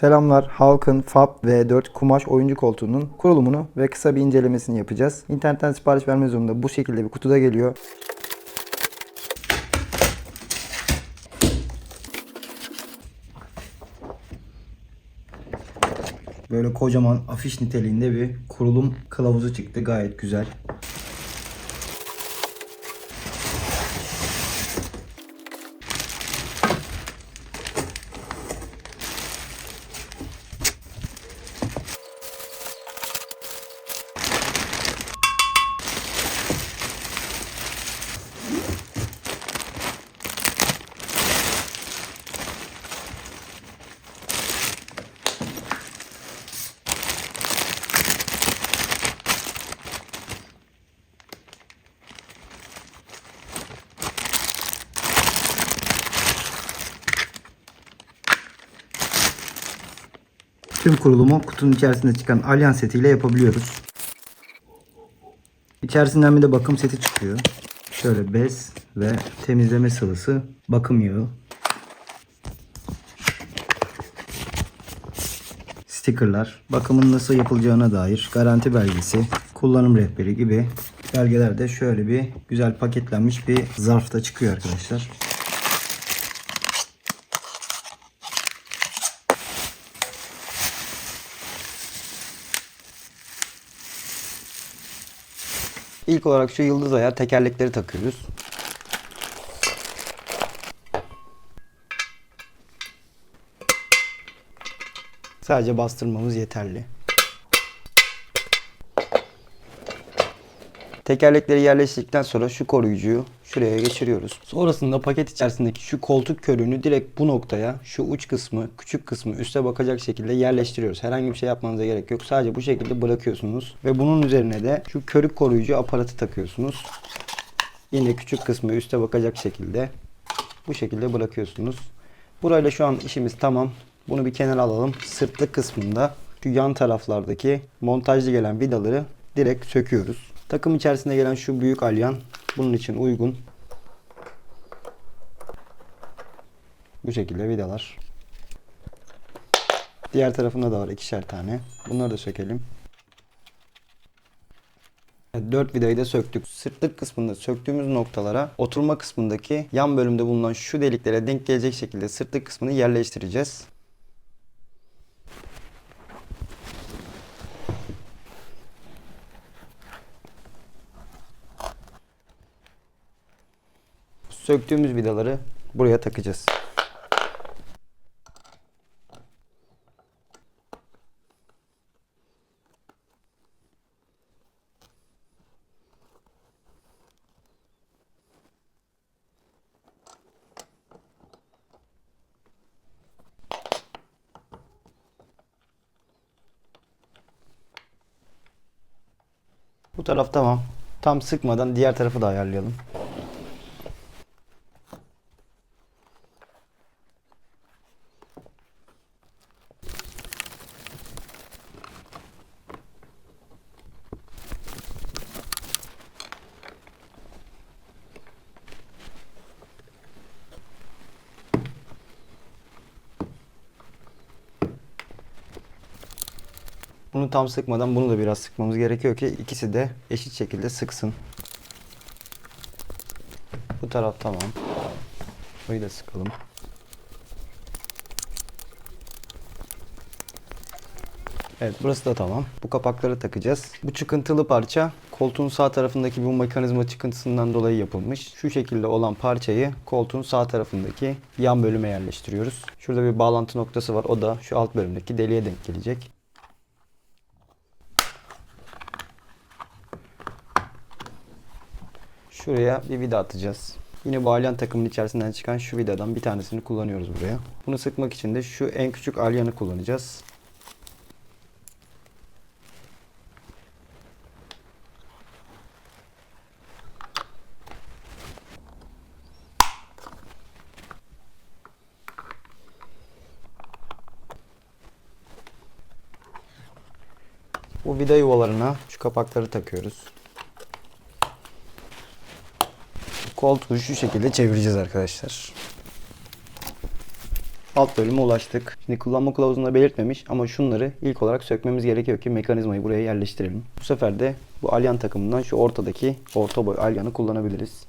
Selamlar. Halkın Fab V4 kumaş oyuncu koltuğunun kurulumunu ve kısa bir incelemesini yapacağız. İnternetten sipariş verme zorunda bu şekilde bir kutuda geliyor. Böyle kocaman afiş niteliğinde bir kurulum kılavuzu çıktı. Gayet güzel. Tüm kurulumu kutunun içerisinde çıkan alyan setiyle yapabiliyoruz. İçerisinden bir de bakım seti çıkıyor. Şöyle bez ve temizleme sıvısı, bakım yağı. Stickerlar, bakımın nasıl yapılacağına dair garanti belgesi, kullanım rehberi gibi belgeler de şöyle bir güzel paketlenmiş bir zarfta çıkıyor arkadaşlar. İlk olarak şu yıldız ayar tekerlekleri takıyoruz. Sadece bastırmamız yeterli. Tekerlekleri yerleştirdikten sonra şu koruyucuyu şuraya geçiriyoruz. Sonrasında paket içerisindeki şu koltuk körüğünü direkt bu noktaya şu uç kısmı, küçük kısmı üste bakacak şekilde yerleştiriyoruz. Herhangi bir şey yapmanıza gerek yok. Sadece bu şekilde bırakıyorsunuz. Ve bunun üzerine de şu körük koruyucu aparatı takıyorsunuz. Yine küçük kısmı üste bakacak şekilde bu şekilde bırakıyorsunuz. Burayla şu an işimiz tamam. Bunu bir kenara alalım. Sırtlık kısmında şu yan taraflardaki montajlı gelen vidaları direkt söküyoruz. Takım içerisinde gelen şu büyük alyan bunun için uygun. Bu şekilde vidalar. Diğer tarafında da var ikişer tane. Bunları da sökelim. 4 vidayı da söktük. Sırtlık kısmında söktüğümüz noktalara oturma kısmındaki yan bölümde bulunan şu deliklere denk gelecek şekilde sırtlık kısmını yerleştireceğiz. Söktüğümüz vidaları buraya takacağız. Bu taraf tamam. Tam sıkmadan diğer tarafı da ayarlayalım. Bunu tam sıkmadan bunu da biraz sıkmamız gerekiyor ki ikisi de eşit şekilde sıksın. Bu taraf tamam. Burayı da sıkalım. Evet burası da tamam. Bu kapakları takacağız. Bu çıkıntılı parça koltuğun sağ tarafındaki bu mekanizma çıkıntısından dolayı yapılmış. Şu şekilde olan parçayı koltuğun sağ tarafındaki yan bölüme yerleştiriyoruz. Şurada bir bağlantı noktası var. O da şu alt bölümdeki deliğe denk gelecek. Şuraya bir vida atacağız. Yine bu alyan takımının içerisinden çıkan şu vidadan bir tanesini kullanıyoruz buraya. Bunu sıkmak için de şu en küçük alyanı kullanacağız. Bu vida yuvalarına şu kapakları takıyoruz. Koltuğu şu şekilde çevireceğiz arkadaşlar. alt bölüme ulaştık. Şimdi kullanma kılavuzunda belirtmemiş ama şunları ilk olarak sökmemiz gerekiyor ki mekanizmayı buraya yerleştirelim. Bu sefer de bu alyan takımından şu ortadaki orta boy alyanı kullanabiliriz.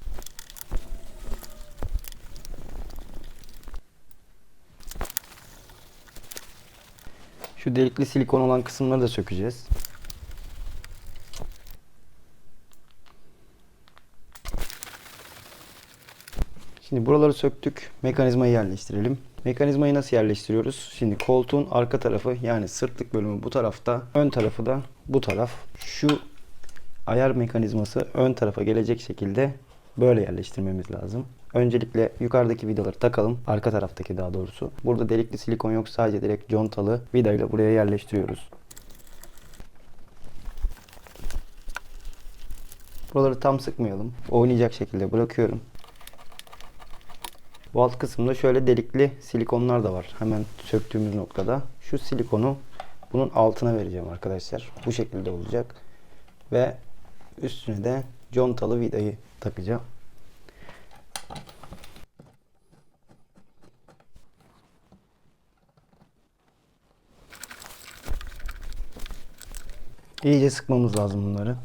Şu delikli silikon olan kısımları da sökeceğiz. Şimdi buraları söktük. Mekanizmayı yerleştirelim. Mekanizmayı nasıl yerleştiriyoruz? Şimdi koltuğun arka tarafı yani sırtlık bölümü bu tarafta, ön tarafı da bu taraf. Şu ayar mekanizması ön tarafa gelecek şekilde böyle yerleştirmemiz lazım. Öncelikle yukarıdaki vidaları takalım. Arka taraftaki daha doğrusu. Burada delikli silikon yok. Sadece direkt contalı vidayla buraya yerleştiriyoruz. Buraları tam sıkmayalım. Oynayacak şekilde bırakıyorum. Bu alt kısımda şöyle delikli silikonlar da var. Hemen söktüğümüz noktada. Şu silikonu bunun altına vereceğim arkadaşlar. Bu şekilde olacak. Ve üstüne de contalı vidayı takacağım. İyice sıkmamız lazım bunları.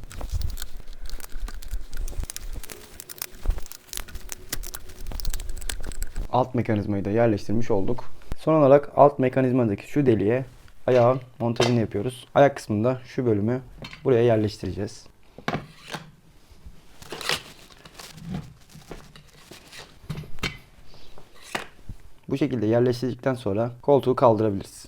Alt mekanizmayı da yerleştirmiş olduk. Son olarak alt mekanizmadaki şu deliğe ayağın montajını yapıyoruz. Ayak kısmında şu bölümü buraya yerleştireceğiz. Bu şekilde yerleştirdikten sonra koltuğu kaldırabiliriz.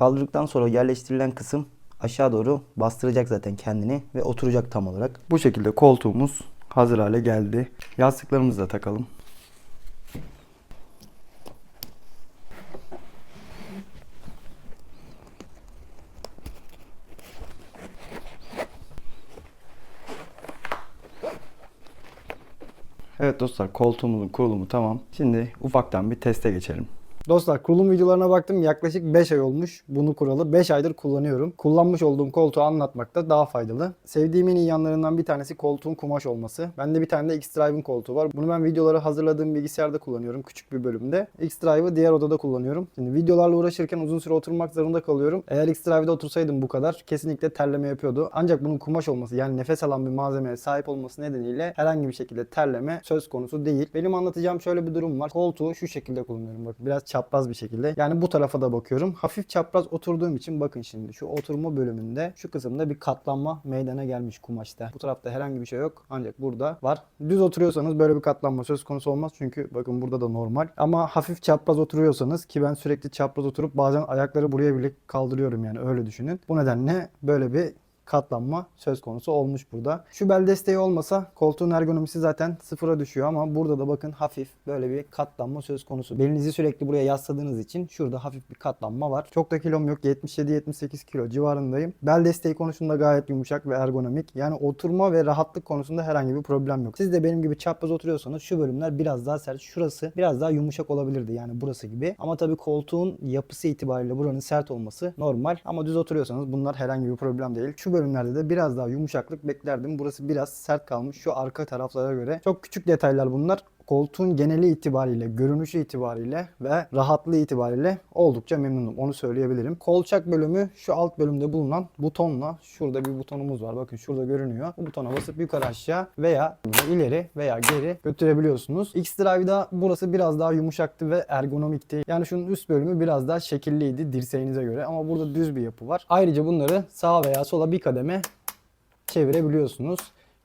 Kaldırdıktan sonra yerleştirilen kısım aşağı doğru bastıracak zaten kendini ve oturacak tam olarak. Bu şekilde koltuğumuz hazır hale geldi. Yastıklarımızı da takalım. Evet dostlar koltuğumuzun kurulumu tamam. Şimdi ufaktan bir teste geçelim. Dostlar kurulum videolarına baktım yaklaşık 5 ay olmuş bunu kuralı. 5 aydır kullanıyorum. Kullanmış olduğum koltuğu anlatmakta daha faydalı. Sevdiğim en iyi yanlarından bir tanesi koltuğun kumaş olması. Bende bir tane de X-Drive'ın koltuğu var. Bunu ben videoları hazırladığım bilgisayarda kullanıyorum küçük bir bölümde. X-Drive'ı diğer odada kullanıyorum. Şimdi videolarla uğraşırken uzun süre oturmak zorunda kalıyorum. Eğer X-Drive'da otursaydım bu kadar kesinlikle terleme yapıyordu. Ancak bunun kumaş olması yani nefes alan bir malzemeye sahip olması nedeniyle herhangi bir şekilde terleme söz konusu değil. Benim anlatacağım şöyle bir durum var. Koltuğu şu şekilde kullanıyorum. Bak biraz çapraz bir şekilde. Yani bu tarafa da bakıyorum. Hafif çapraz oturduğum için bakın şimdi şu oturma bölümünde şu kısımda bir katlanma meydana gelmiş kumaşta. Bu tarafta herhangi bir şey yok. Ancak burada var. Düz oturuyorsanız böyle bir katlanma söz konusu olmaz. Çünkü bakın burada da normal. Ama hafif çapraz oturuyorsanız ki ben sürekli çapraz oturup bazen ayakları buraya bile kaldırıyorum yani öyle düşünün. Bu nedenle böyle bir katlanma söz konusu olmuş burada. Şu bel desteği olmasa koltuğun ergonomisi zaten sıfıra düşüyor ama burada da bakın hafif böyle bir katlanma söz konusu. Belinizi sürekli buraya yasladığınız için şurada hafif bir katlanma var. Çok da kilom yok. 77-78 kilo civarındayım. Bel desteği konusunda gayet yumuşak ve ergonomik. Yani oturma ve rahatlık konusunda herhangi bir problem yok. Siz de benim gibi çapraz oturuyorsanız şu bölümler biraz daha sert. Şurası biraz daha yumuşak olabilirdi yani burası gibi. Ama tabii koltuğun yapısı itibariyle buranın sert olması normal. Ama düz oturuyorsanız bunlar herhangi bir problem değil. Şu bölümlerde de biraz daha yumuşaklık beklerdim. Burası biraz sert kalmış şu arka taraflara göre. Çok küçük detaylar bunlar koltuğun geneli itibariyle, görünüşü itibariyle ve rahatlığı itibariyle oldukça memnunum. Onu söyleyebilirim. Kolçak bölümü şu alt bölümde bulunan butonla şurada bir butonumuz var. Bakın şurada görünüyor. Bu butona basıp yukarı aşağı veya ileri veya geri götürebiliyorsunuz. X-Drive'da burası biraz daha yumuşaktı ve ergonomikti. Yani şunun üst bölümü biraz daha şekilliydi dirseğinize göre ama burada düz bir yapı var. Ayrıca bunları sağa veya sola bir kademe çevirebiliyorsunuz.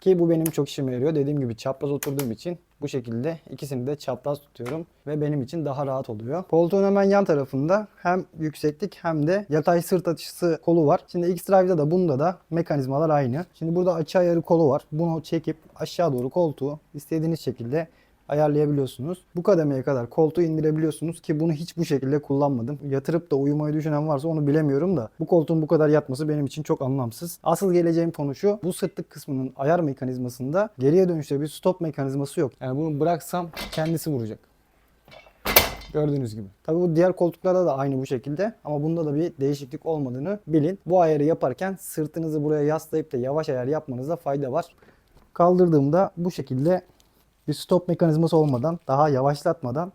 Ki bu benim çok işime yarıyor. Dediğim gibi çapraz oturduğum için bu şekilde ikisini de çapraz tutuyorum ve benim için daha rahat oluyor. Koltuğun hemen yan tarafında hem yükseklik hem de yatay sırt açısı kolu var. Şimdi X-Drive'da da bunda da mekanizmalar aynı. Şimdi burada açı ayarı kolu var. Bunu çekip aşağı doğru koltuğu istediğiniz şekilde ayarlayabiliyorsunuz. Bu kademeye kadar koltuğu indirebiliyorsunuz ki bunu hiç bu şekilde kullanmadım. Yatırıp da uyumayı düşünen varsa onu bilemiyorum da bu koltuğun bu kadar yatması benim için çok anlamsız. Asıl geleceğim konu şu. Bu sırtlık kısmının ayar mekanizmasında geriye dönüşte bir stop mekanizması yok. Yani bunu bıraksam kendisi vuracak. Gördüğünüz gibi. Tabii bu diğer koltuklarda da aynı bu şekilde ama bunda da bir değişiklik olmadığını bilin. Bu ayarı yaparken sırtınızı buraya yaslayıp da yavaş ayar yapmanızda fayda var. Kaldırdığımda bu şekilde bir stop mekanizması olmadan, daha yavaşlatmadan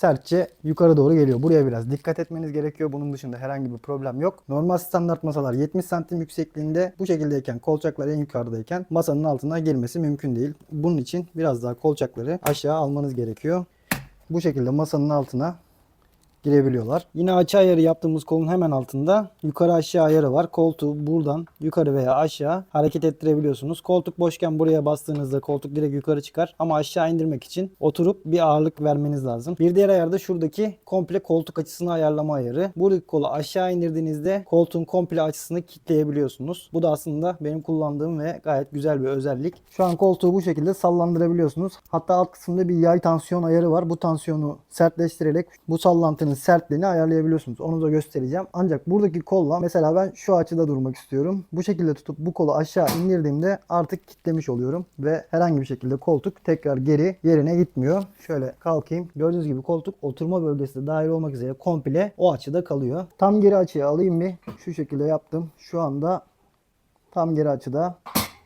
sertçe yukarı doğru geliyor. Buraya biraz dikkat etmeniz gerekiyor. Bunun dışında herhangi bir problem yok. Normal standart masalar 70 santim yüksekliğinde bu şekildeyken kolçaklar en yukarıdayken masanın altına girmesi mümkün değil. Bunun için biraz daha kolçakları aşağı almanız gerekiyor. Bu şekilde masanın altına girebiliyorlar. Yine açı ayarı yaptığımız kolun hemen altında yukarı aşağı ayarı var. Koltuğu buradan yukarı veya aşağı hareket ettirebiliyorsunuz. Koltuk boşken buraya bastığınızda koltuk direkt yukarı çıkar ama aşağı indirmek için oturup bir ağırlık vermeniz lazım. Bir diğer ayar da şuradaki komple koltuk açısını ayarlama ayarı. Buradaki kolu aşağı indirdiğinizde koltuğun komple açısını kilitleyebiliyorsunuz. Bu da aslında benim kullandığım ve gayet güzel bir özellik. Şu an koltuğu bu şekilde sallandırabiliyorsunuz. Hatta alt kısımda bir yay tansiyon ayarı var. Bu tansiyonu sertleştirerek bu sallantının sertliğini ayarlayabiliyorsunuz. Onu da göstereceğim. Ancak buradaki kolla mesela ben şu açıda durmak istiyorum. Bu şekilde tutup bu kolu aşağı indirdiğimde artık kitlemiş oluyorum ve herhangi bir şekilde koltuk tekrar geri yerine gitmiyor. Şöyle kalkayım. Gördüğünüz gibi koltuk oturma bölgesi de dahil olmak üzere komple o açıda kalıyor. Tam geri açıya alayım bir. Şu şekilde yaptım. Şu anda tam geri açıda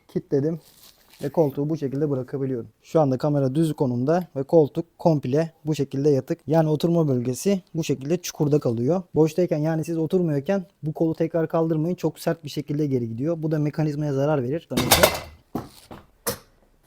kilitledim ve koltuğu bu şekilde bırakabiliyorum. Şu anda kamera düz konumda ve koltuk komple bu şekilde yatık. Yani oturma bölgesi bu şekilde çukurda kalıyor. Boştayken yani siz oturmuyorken bu kolu tekrar kaldırmayın. Çok sert bir şekilde geri gidiyor. Bu da mekanizmaya zarar verir.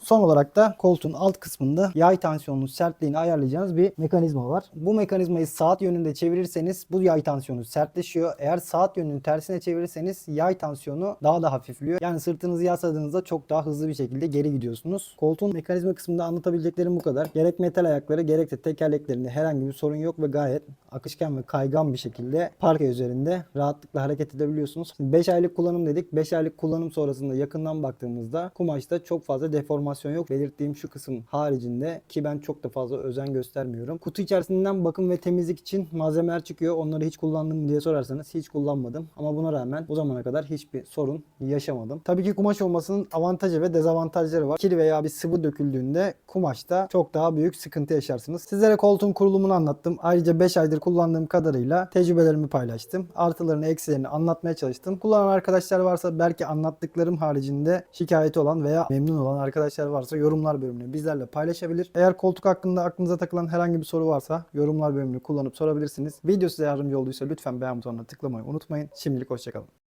Son olarak da koltuğun alt kısmında yay tansiyonunun sertliğini ayarlayacağınız bir mekanizma var. Bu mekanizmayı saat yönünde çevirirseniz bu yay tansiyonu sertleşiyor. Eğer saat yönünün tersine çevirirseniz yay tansiyonu daha da hafifliyor. Yani sırtınızı yasladığınızda çok daha hızlı bir şekilde geri gidiyorsunuz. Koltuğun mekanizma kısmında anlatabileceklerim bu kadar. Gerek metal ayakları gerek de tekerleklerinde herhangi bir sorun yok ve gayet akışkan ve kaygan bir şekilde parke üzerinde rahatlıkla hareket edebiliyorsunuz. 5 aylık kullanım dedik. 5 aylık kullanım sonrasında yakından baktığımızda kumaşta çok fazla deformasyon yok. Belirttiğim şu kısım haricinde ki ben çok da fazla özen göstermiyorum. Kutu içerisinden bakım ve temizlik için malzemeler çıkıyor. Onları hiç kullandım diye sorarsanız hiç kullanmadım. Ama buna rağmen bu zamana kadar hiçbir sorun yaşamadım. Tabii ki kumaş olmasının avantajı ve dezavantajları var. Kil veya bir sıvı döküldüğünde kumaşta çok daha büyük sıkıntı yaşarsınız. Sizlere koltuğun kurulumunu anlattım. Ayrıca 5 aydır kullandığım kadarıyla tecrübelerimi paylaştım. Artılarını eksilerini anlatmaya çalıştım. Kullanan arkadaşlar varsa belki anlattıklarım haricinde şikayeti olan veya memnun olan arkadaşlar varsa yorumlar bölümünü bizlerle paylaşabilir. Eğer koltuk hakkında aklınıza takılan herhangi bir soru varsa yorumlar bölümünü kullanıp sorabilirsiniz. Video size yardımcı olduysa lütfen beğen butonuna tıklamayı unutmayın. Şimdilik hoşçakalın.